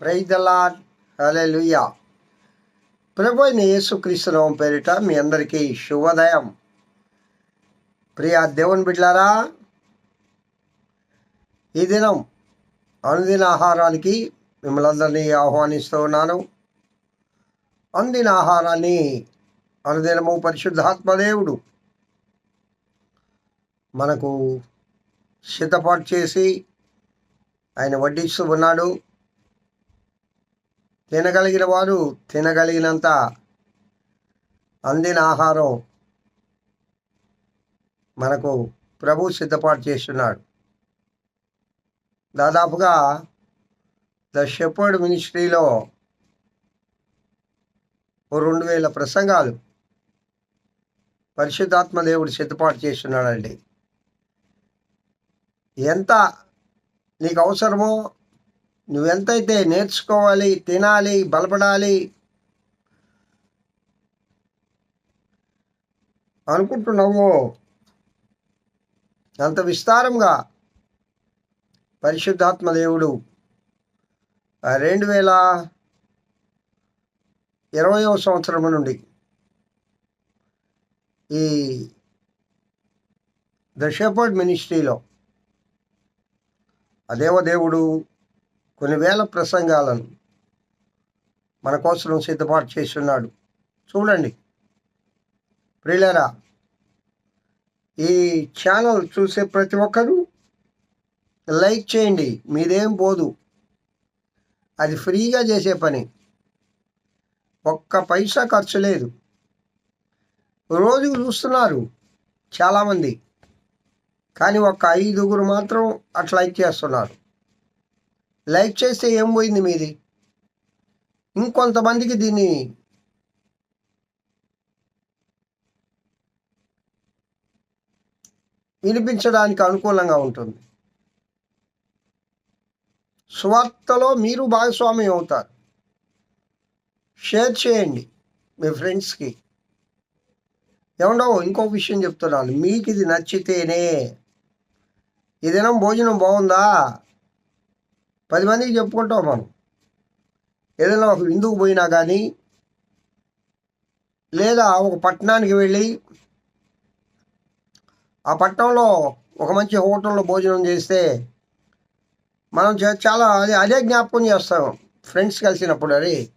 ప్రైదలా hallelujah ప్రభు అయిన యేసుక్రీస్తునామం పేరిట మీ అందరికీ శుభోదయం. ప్రియా దేవుని బిడ్లారా ఈ దినం అనుదిన ఆహారానికి మిమ్మల్ని అందరినీ ఆహ్వానిస్తూ ఉన్నాను. అందిన ఆహారాన్ని అనుదినము పరిశుద్ధాత్మదేవుడు మనకు సిద్ధపాటు చేసి ఆయన వడ్డిస్తూ ఉన్నాడు. తినగలిగిన వారు తినగలిగినంత అందిన ఆహారం మనకు ప్రభు సిద్ధపాటు చేస్తున్నాడు. దాదాపుగా ద షెపర్డ్ మినిస్ట్రీలో ఓ రెండు వేల ప్రసంగాలు పరిశుద్ధాత్మ దేవుడు సిద్ధపాటు చేస్తున్నాడండి. ఎంత నీకు అవసరమో నువ్వెంతైతే నేర్చుకోవాలి తినాలి బలపడాలి అనుకుంటున్నావో అంత విస్తారంగా పరిశుద్ధాత్మ దేవుడు రెండు వేల ఇరవయో సంవత్సరం నుండి ఈ ద షెపర్డ్ మినిస్ట్రీలో అదేవ దేవుడు కొన్ని వేల ప్రసంగాలను మన కోసం సిద్ధపాటు చేస్తున్నాడు. చూడండి. ప్రియులరా ఈ ఛానల్ చూసే ప్రతి ఒక్కరూ లైక్ చేయండి. మీదేం పోదు. అది ఫ్రీగా చేసే పని. ఒక్క పైసా ఖర్చు లేదు. రోజు చూస్తున్నారు చాలామంది. కానీ ఒక ఐదుగురు మాత్రం అట్లా లైక్ చేస్తున్నారు. లైక్ చేస్తే ఏం పోయింది మీది? ఇంకొంతమందికి దీన్ని వినిపించడానికి అనుకూలంగా ఉంటుంది. స్వార్థలో మీరు భాగస్వామి అవుతారు. షేర్ చేయండి మీ ఫ్రెండ్స్కి. ఏమండో ఇంకో విషయం చెప్తున్నాను. మీకు ఇది నచ్చితేనే ఏదైనా భోజనం బాగుందా? పది మందికి చెప్పుకుంటాం మనం. ఏదైనా ఒక విందుకు పోయినా కానీ లేదా ఒక పట్టణానికి వెళ్ళి ఆ పట్టణంలో ఒక మంచి హోటల్లో భోజనం చేస్తే మనం చాలా అదే అదే జ్ఞాపకం చేస్తాం. ఫ్రెండ్స్ కలిసినప్పుడు అరే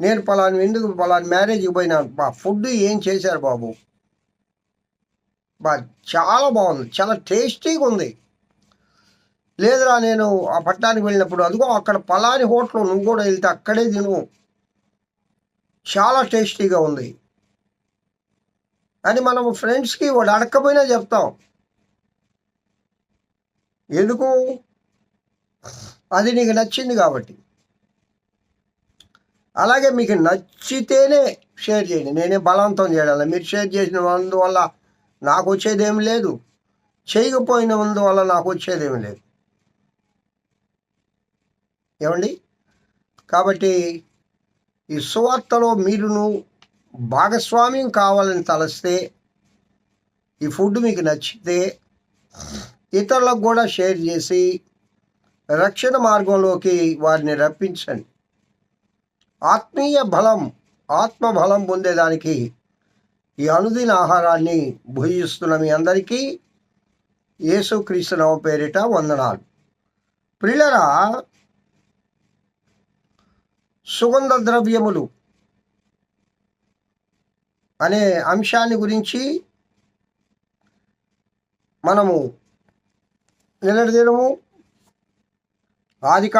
నేను పలాని ఎందుకు పలాని మ్యారేజ్కి పోయినా బా ఫుడ్ ఏం చేశారు బాబు? బా చాలా బాగుంది. చాలా టేస్టీగా ఉంది. లేదురా నేను ఆ పట్టణానికి వెళ్ళినప్పుడు అదిగో అక్కడ పలాని హోటల్ నువ్వు కూడా వెళ్తే అక్కడే తిను. చాలా టేస్టీగా ఉంది. అని మనం ఫ్రెండ్స్కి వాడు అడగకపోయినా చెప్తాం. ఎందుకు? అది నీకు నచ్చింది కాబట్టి. అలాగే మీకు నచ్చితేనే షేర్ చేయండి. నేనే బలవంతం చేయడం మీరు షేర్ చేసిన అందువల్ల నాకు వచ్చేదేం లేదు. చేయకపోయినందువల్ల నాకు వచ్చేదేమి లేదు. ఏమండి? కాబట్టి ఈ సువార్తలో మీరును భాగస్వామ్యం కావాలని తలస్తే ఈ ఫుడ్ మీకు నచ్చితే ఇతరులకు కూడా షేర్ చేసి రక్షణ మార్గంలోకి వారిని రప్పించండి. ఆత్మీయ బలం ఆత్మ బలం పొందేదానికి ఈ అనుదిన ఆహారాన్ని భుజిస్తున్న మీ అందరికీ యేసుక్రీస్తు నవ పేరిట వందనాలు. ప్రియులరా సుగంధ ద్రవ్యములు అనే అంశాన్ని గురించి మనము నిన్నటి దినము ఆది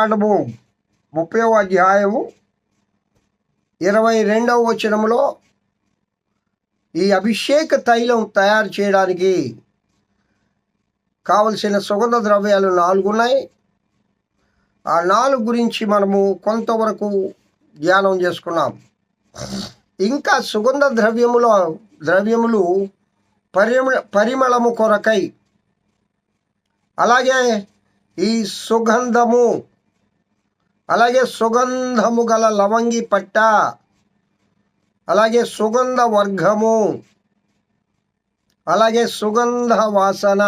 అధ్యాయము ఇరవై రెండవ వచనంలో ఈ అభిషేక తైలం తయారు చేయడానికి కావలసిన సుగంధ ద్రవ్యాలు నాలుగు ఉన్నాయి ఆ నాలుగు గురించి మనము కొంతవరకు ధ్యానం చేసుకున్నాం. ఇంకా సుగంధ ద్రవ్యముల ద్రవ్యములు పరిమ పరిమళము కొరకై అలాగే ఈ సుగంధము అలాగే సుగంధము గల లవంగి పట్ట అలాగే సుగంధ వర్గము అలాగే సుగంధ వాసన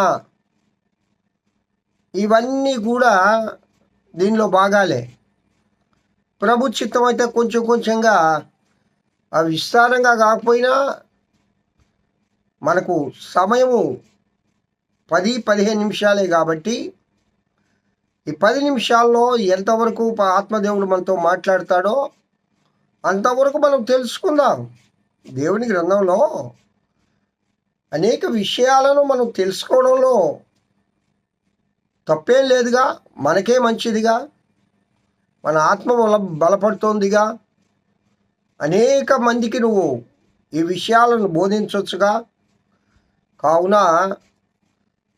ఇవన్నీ కూడా దీనిలో భాగాలే. ప్రభు చిత్తం అయితే కొంచెం కొంచెంగా ఆ విస్తారంగా కాకపోయినా మనకు సమయము పది పదిహేను నిమిషాలే కాబట్టి ఈ పది నిమిషాల్లో ఎంతవరకు ఆత్మదేవుడు మనతో మాట్లాడతాడో అంతవరకు మనం తెలుసుకుందాం. దేవుని గ్రంథంలో అనేక విషయాలను మనం తెలుసుకోవడంలో తప్పేం లేదుగా. మనకే మంచిదిగా మన ఆత్మ బల బలపడుతోందిగా. అనేక మందికి నువ్వు ఈ విషయాలను బోధించవచ్చుగా కావున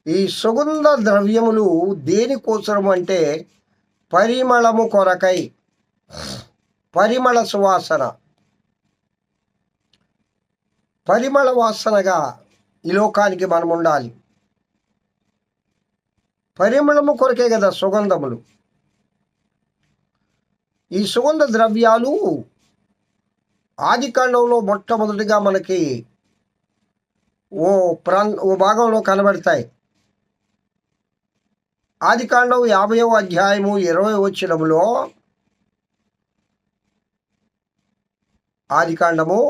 ఈ సుగంధ ద్రవ్యములు దేనికోసరం అంటే పరిమళము కొరకై పరిమళ సువాసన. పరిమళ వాసనగా ఈ లోకానికి మనం ఉండాలి పరిమళము కొరకే కదా సుగంధములు. ఈ సుగంధ ద్రవ్యాలు ఆది కాండంలో మొట్టమొదటిగా మనకి ఓ ప్రాం ఓ భాగంలో కనబడతాయి. ఆది కాండం యాభైవ అధ్యాయము ఇరవై వచ్చినములో ఆది కాండము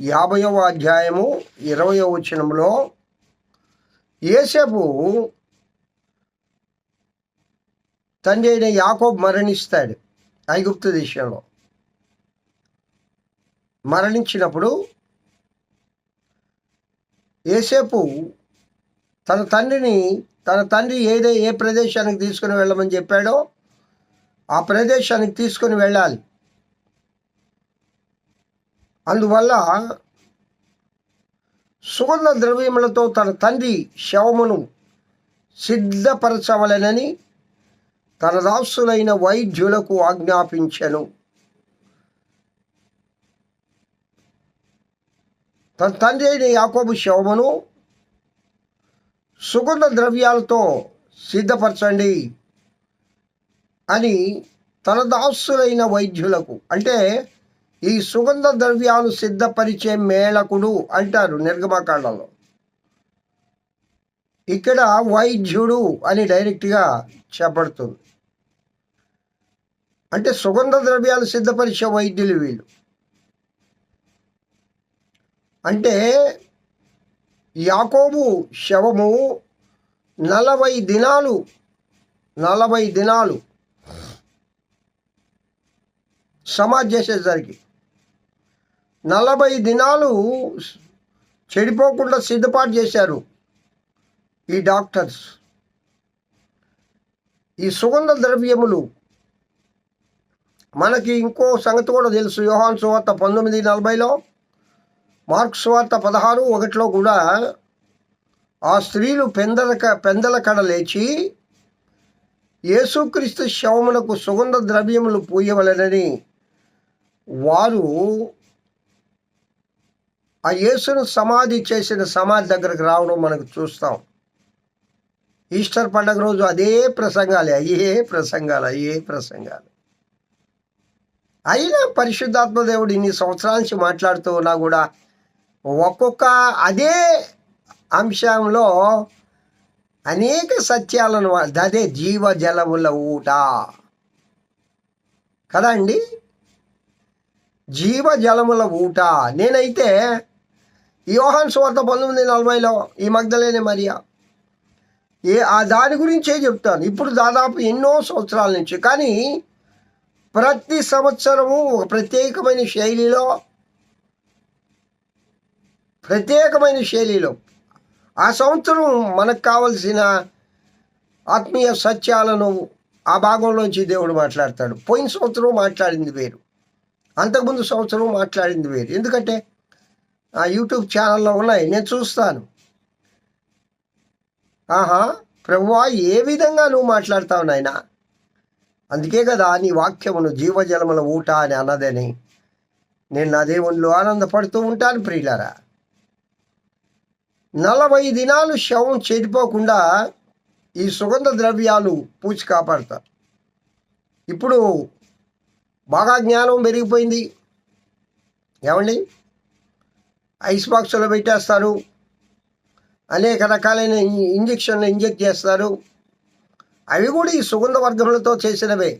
యాభైవ అధ్యాయము ఇరవయో వచ్చినములో ఏసేపు తండ్రి అయిన యాకోబ్ మరణిస్తాడు. ఐగుప్తు దేశంలో. మరణించినప్పుడు ఏసేపు తన తండ్రిని తన తండ్రి ఏదే ఏ ప్రదేశానికి తీసుకుని వెళ్ళమని చెప్పాడో ఆ ప్రదేశానికి తీసుకుని వెళ్ళాలి. అందువల్ల సుగంధ ద్రవ్యములతో తన తండ్రి శవమును సిద్ధపరచవలెనని తన దాసులైన వైద్యులకు ఆజ్ఞాపించెను. తన తండ్రి అయిన యాకోబు శవమును సుగంధ ద్రవ్యాలతో సిద్ధపరచండి అని తన దాసులైన వైద్యులకు అంటే ఈ సుగంధ ద్రవ్యాలు సిద్ధపరిచే మేళకుడు అంటారు నిర్గమకాండలో ఇక్కడ వైద్యుడు అని డైరెక్ట్గా చెప్పబడుతుంది. అంటే సుగంధ ద్రవ్యాలు సిద్ధపరిచే వైద్యులు వీళ్ళు. అంటే యాకోబు శవము నలభై దినాలు నలభై దినాలు సమాజ్ చేసేసరికి నలభై దినాలు చెడిపోకుండా సిద్ధపాటు చేశారు ఈ డాక్టర్స్. ఈ సుగంధ ద్రవ్యములు మనకి ఇంకో సంగతి కూడా తెలుసు. యోహాన్ సువార్త పంతొమ్మిది నలభైలో మార్క్ సువార్త పదహారు ఒకటిలో కూడా ఆ స్త్రీలు పెందల పెందల కడ లేచి యేసుక్రీస్తు శవములకు సుగంధ ద్రవ్యములు పూయవలెనని వారు ఆ యేసును సమాధి చేసిన సమాధి దగ్గరకు రావడం మనకు చూస్తాం. ఈస్టర్ పండగ రోజు అదే ప్రసంగాలే అయ్యే ప్రసంగాలు అయ్యే ప్రసంగాలు. అయినా పరిశుద్ధాత్మ దేవుడు ఇన్ని సంవత్సరాల నుంచి మాట్లాడుతూ ఉన్నా కూడా ఒక్కొక్క అదే అంశంలో అనేక సత్యాలను అదే జీవ జలముల ఊట. కదా అండి? జీవ జలముల ఊట. నేనైతే యోహాన్ స్వార్థ పంతొమ్మిది నలభైలో ఈ మగ్ధలేని మరియా. ఏ ఆ దాని గురించే చెప్తాను. ఇప్పుడు దాదాపు ఎన్నో సంవత్సరాల నుంచి. కానీ ప్రతి సంవత్సరము ఒక ప్రత్యేకమైన శైలిలో ప్రత్యేకమైన శైలిలో. ఆ సంవత్సరం మనకు కావలసిన ఆత్మీయ సత్యాలను ఆ భాగంలోంచి దేవుడు మాట్లాడతాడు. పోయిన సంవత్సరం మాట్లాడింది వేరు. అంతకుముందు సంవత్సరం మాట్లాడింది వేరు. ఎందుకంటే ఆ యూట్యూబ్ ఛానల్లో ఉన్నాయి. నేను చూస్తాను. ఆహా ప్రభువా ఏ విధంగా నువ్వు మాట్లాడతావు నాయనా? అందుకే కదా నీ వాక్యమును జీవజలముల ఊట అని అన్నదని. నేను నా దేవుళ్ళు ఆనందపడుతూ ఉంటాను ప్రియులారా. నలభై దినాలు శవం చెడిపోకుండా ఈ సుగంధ ద్రవ్యాలు పూచి కాపాడతారు. ఇప్పుడు బాగా జ్ఞానం పెరిగిపోయింది. ఏమండి? ఐస్ బాక్స్లో పెట్టేస్తారు. అనేక రకాలైన ఇ- ఇంజెక్షన్లు ఇంజెక్ట్ చేస్తారు. అవి కూడా ఈ సుగంధ వర్గములతో చేసినవే.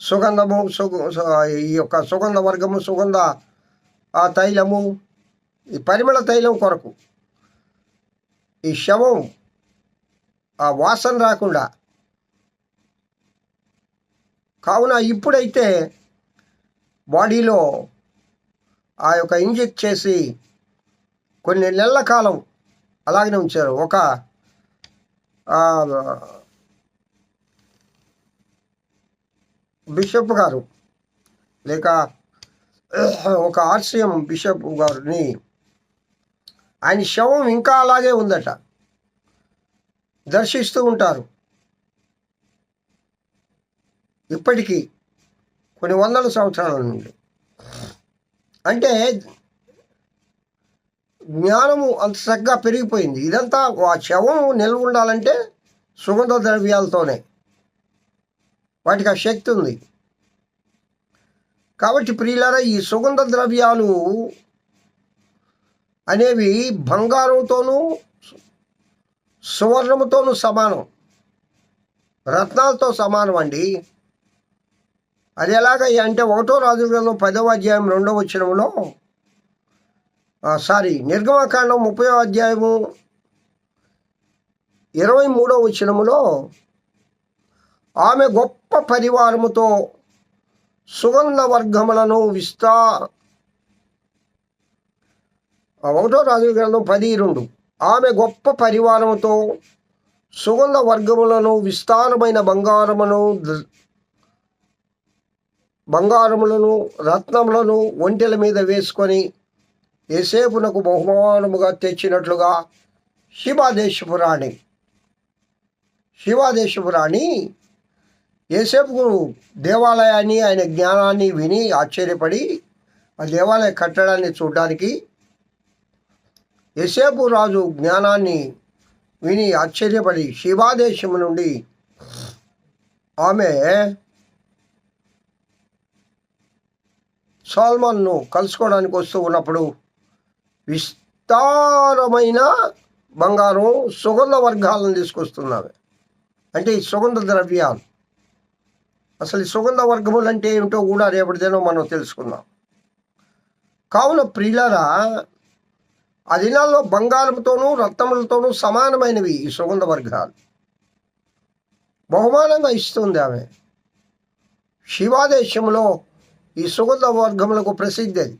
సుగంధము సుగ ఈ యొక్క సుగంధ వర్గము సుగంధ ఆ తైలము ఈ పరిమళ తైలం కొరకు. ఈ శవం ఆ వాసన రాకుండా. కావున ఇప్పుడైతే బాడీలో ఆ యొక్క ఇంజెక్ట్ చేసి కొన్ని నెలల కాలం అలాగనే ఉంచారు. ఒక బిషప్ గారు లేక ఒక ఆర్సిఎం బిషప్ గారిని ఆయన శవం ఇంకా అలాగే ఉందట. దర్శిస్తూ ఉంటారు. ఇప్పటికీ కొన్ని వందల సంవత్సరాల నుండి. అంటే జ్ఞానము అంత చక్కగా పెరిగిపోయింది. ఇదంతా ఆ శవం నిల్వ ఉండాలంటే సుగంధ ద్రవ్యాలతోనే. వాటికి ఆ శక్తి ఉంది. కాబట్టి ప్రియులారా ఈ సుగంధ ద్రవ్యాలు అనేవి బంగారంతోనూ సువర్ణముతోనూ సమానం. రత్నాలతో సమానం అండి. అది ఎలాగయ్యా అంటే ఒకటో రాజు గ్రంథం పదవ అధ్యాయం రెండవ వచ్చినంలో సారీ నిర్గమకాండం ముప్పై అధ్యాయము ఇరవై మూడవ వచ్చినములో ఆమె గొప్ప పరివారముతో సుగంధ వర్గములను విస్తా ఒకటో రాజుల గ్రంథం పది రెండు ఆమె గొప్ప పరివారముతో సుగంధ వర్గములను విస్తారమైన బంగారమును బంగారములను రత్నములను ఒంటెల మీద వేసుకొని ఏసేపునకు బహుమానముగా తెచ్చినట్లుగా శివాదేశపురాణి రాణి ఏసేపు దేవాలయాన్ని ఆయన జ్ఞానాన్ని విని ఆశ్చర్యపడి ఆ దేవాలయ కట్టడాన్ని చూడడానికి యసేపు రాజు జ్ఞానాన్ని విని ఆశ్చర్యపడి శివాదేశం నుండి ఆమె సాల్మాన్ను కలుసుకోవడానికి వస్తూ ఉన్నప్పుడు విస్తారమైన బంగారం సుగంధ వర్గాలను తీసుకొస్తున్నామే. అంటే ఈ సుగంధ ద్రవ్యాలు. అసలు ఈ సుగంధ వర్గములు అంటే ఏమిటో కూడా రేపటిదేనో మనం తెలుసుకుందాం. కావున ప్రియులరా ఆ దినాల్లో బంగారంతోనూ రత్నములతోనూ సమానమైనవి ఈ సుగంధ వర్గాలు. బహుమానంగా ఇస్తుంది ఆమె. శివాదేశంలో ఈ సుగంధ వర్గములకు ప్రసిద్ధి అది.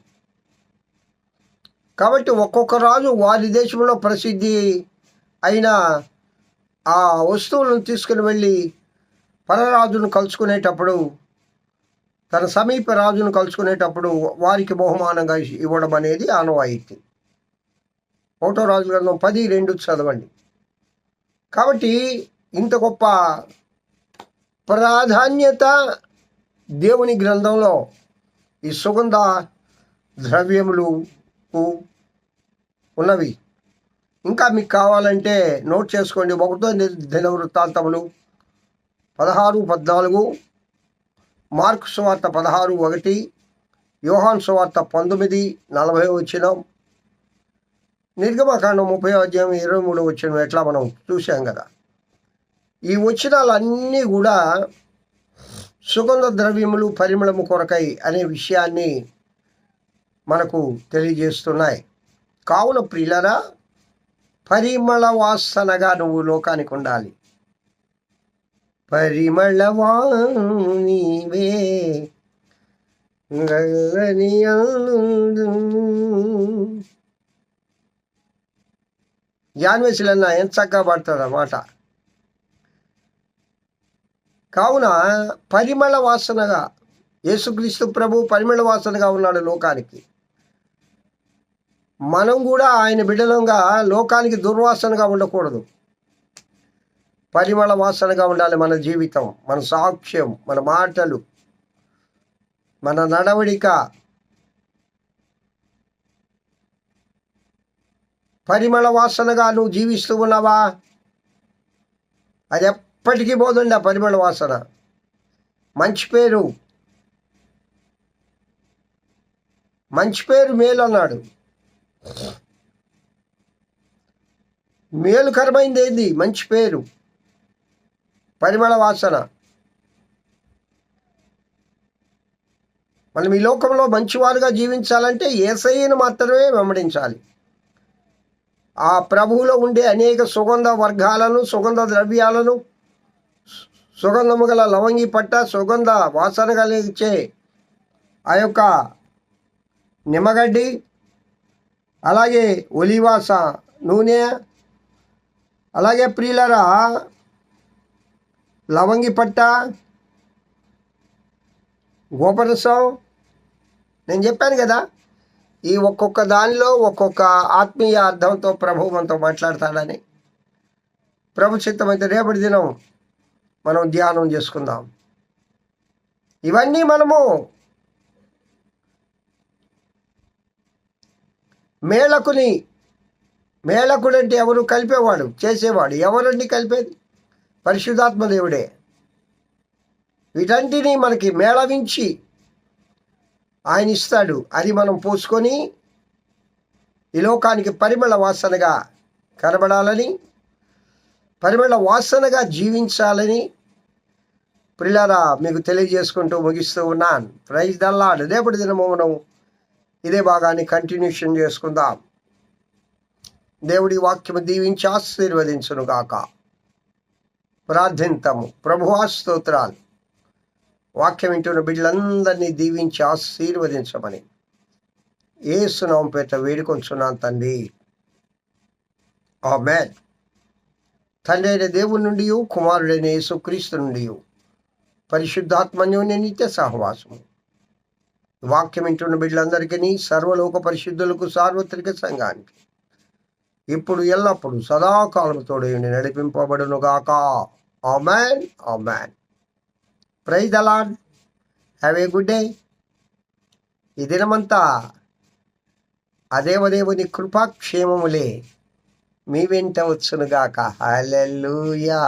కాబట్టి ఒక్కొక్క రాజు వారి దేశంలో ప్రసిద్ధి అయిన ఆ వస్తువులను తీసుకుని వెళ్ళి పరరాజును కలుసుకునేటప్పుడు తన సమీప రాజును కలుసుకునేటప్పుడు వారికి బహుమానంగా ఇవ్వడం అనేది ఆనవాయితీ. ఒకటో రాజు గ్రంథం పది రెండు చదవండి. కాబట్టి ఇంత గొప్ప ప్రాధాన్యత దేవుని గ్రంథంలో ఈ సుగంధ ద్రవ్యములు ఉన్నవి. ఇంకా మీకు కావాలంటే నోట్ చేసుకోండి. ఒకటో దిన వృత్తాంతములు పదహారు పద్నాలుగు మార్కు సువార్త పదహారు ఒకటి యోహాన్ సువార్త పంతొమ్మిది నలభై వచ్చిన నిర్గమకాండం ముప్పై అధ్యాయం ఇరవై మూడు వచ్చిన ఎట్లా మనం చూసాం కదా. ఈ వచ్చినాలన్నీ కూడా సుగంధ ద్రవ్యములు పరిమళము కొరకై అనే విషయాన్ని మనకు తెలియజేస్తున్నాయి. కావున ప్రియులరా పరిమళ వాసనగా నువ్వు లోకానికి ఉండాలి. పరిమళవాణివే జాన్వేసులన్న ఎంత చక్కగా పడతాడు అన్నమాట కావున పరిమళ వాసనగా యేసుక్రీస్తు ప్రభు పరిమళ వాసనగా ఉన్నాడు లోకానికి మనం కూడా ఆయన బిడ్డలంగా లోకానికి దుర్వాసనగా ఉండకూడదు పరిమళ వాసనగా ఉండాలి మన జీవితం మన సాక్ష్యం మన మాటలు మన నడవడిక. పరిమళ వాసనగా నువ్వు జీవిస్తూ ఉన్నావా? అది ఎప్పటికీ పోదండి ఆ పరిమళ వాసన. మంచి పేరు. మంచి పేరు మేలు అన్నాడు. మేలుకరమైంది ఏంది? మంచి పేరు. పరిమళ వాసన. మనం ఈ లోకంలో మంచివారుగా జీవించాలంటే ఏసయ్యను మాత్రమే వెంబడించాలి. ఆ ప్రభువులో ఉండే అనేక సుగంధ వర్గాలను సుగంధ ద్రవ్యాలను సుగంధము గల లవంగి పట్ట సుగంధ వాసన కలిగించే ఆ యొక్క నిమ్మగడ్డి అలాగే ఒలివాస నూనె అలాగే ప్రియులరా లవంగి పట్ట గోపరసం నేను చెప్పాను కదా ఈ ఒక్కొక్క దానిలో ఒక్కొక్క ఆత్మీయ అర్థంతో ప్రభు మనతో మాట్లాడతాడని ప్రభు చిత్తమైతే రేపటి దినం మనం ధ్యానం చేసుకుందాం. ఇవన్నీ మనము మేళకుని మేళకుడు అంటే ఎవరు కలిపేవాడు? చేసేవాడు. ఎవరండి కలిపేది? పరిశుద్ధాత్మ దేవుడే. వీటంటిని మనకి మేళవించి ఆయన ఇస్తాడు. అది మనం పోసుకొని ఈ లోకానికి పరిమళ వాసనగా కనబడాలని పరిమళ వాసనగా జీవించాలని ప్రిలారా మీకు తెలియజేసుకుంటూ ముగిస్తూ ఉన్నాను. ప్రైజ్ దల్లాడు రేపటి దినము మనం ఇదే భాగాన్ని కంటిన్యూషన్ చేసుకుందాం. దేవుడి వాక్యము దీవించి ఆశీర్వదించును గాక ప్రార్థింతము. ప్రభువా స్తోత్రాలు. వాక్యం వింటున్న బిడ్డలందరినీ దీవించి ఆశీర్వదించమని ఏసునాం పేట వేడుకొంచున్నాను తండ్రి. ఆమెన్. తండ్రి అయిన దేవుని నుండి కుమారుడైన యేసుక్రీస్తు నుండి పరిశుద్ధాత్మన్యోని నిత్య సహవాసము. వాక్యం వింటున్న బిడ్డలందరికీ సర్వలోక పరిశుద్ధులకు సార్వత్రిక సంఘానికి ఇప్పుడు ఎల్లప్పుడు సదాకాలముతోడు నడిపింపబడును గాక amen amen praise దలాన్ have a good day ఈ దినమంతా అదేవదేవుని కృపాక్షేమములే మీ వెంట వచ్చునుగాక. హలెల్లుయా